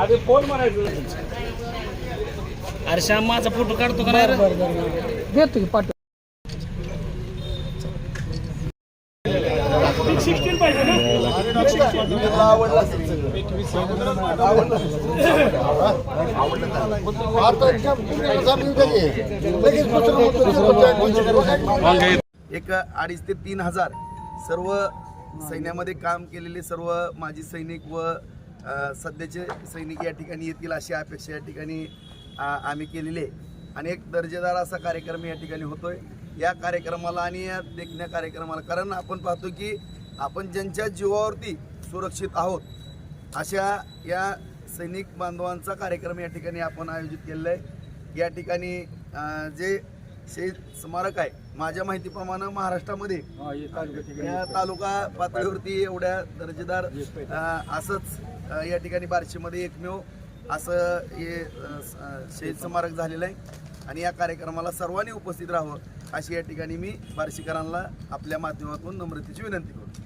आधी फोन म्हणायचं. अरे श्याम माझा फोटो काढतो का नाही रे? देतो की पाठव. सिक्स्टीन पाहिजे ना एक अडीच ते तीन हजार सर्व सैन्यामध्ये काम केलेले सर्व माजी सैनिक व सध्याचे सैनिक या ठिकाणी येतील अशी अपेक्षा या ठिकाणी आम्ही केलेली आहे. आणि एक दर्जेदार असा कार्यक्रम या ठिकाणी होतोय. या कार्यक्रमाला आणि या देखण्या कार्यक्रमाला कारण आपण पाहतो की आपण ज्यांच्या जीवावरती सुरक्षित आहोत अशा या सैनिक बांधवांचा कार्यक्रम या ठिकाणी आपण आयोजित केलेला आहे. या ठिकाणी जे शहीद स्मारक आहे. माझ्या माहितीप्रमाणे महाराष्ट्रामध्ये या तालुका पातळीवरती एवढ्या दर्जेदार असंच या ठिकाणी बार्शीमध्ये एकमेव असं हे शहीद स्मारक झालेलं आहे. आणि या कार्यक्रमाला सर्वांनी उपस्थित राहावं अशी या ठिकाणी मी बार्शीकरांना आपल्या माध्यमातून नम्रतेची विनंती करतो.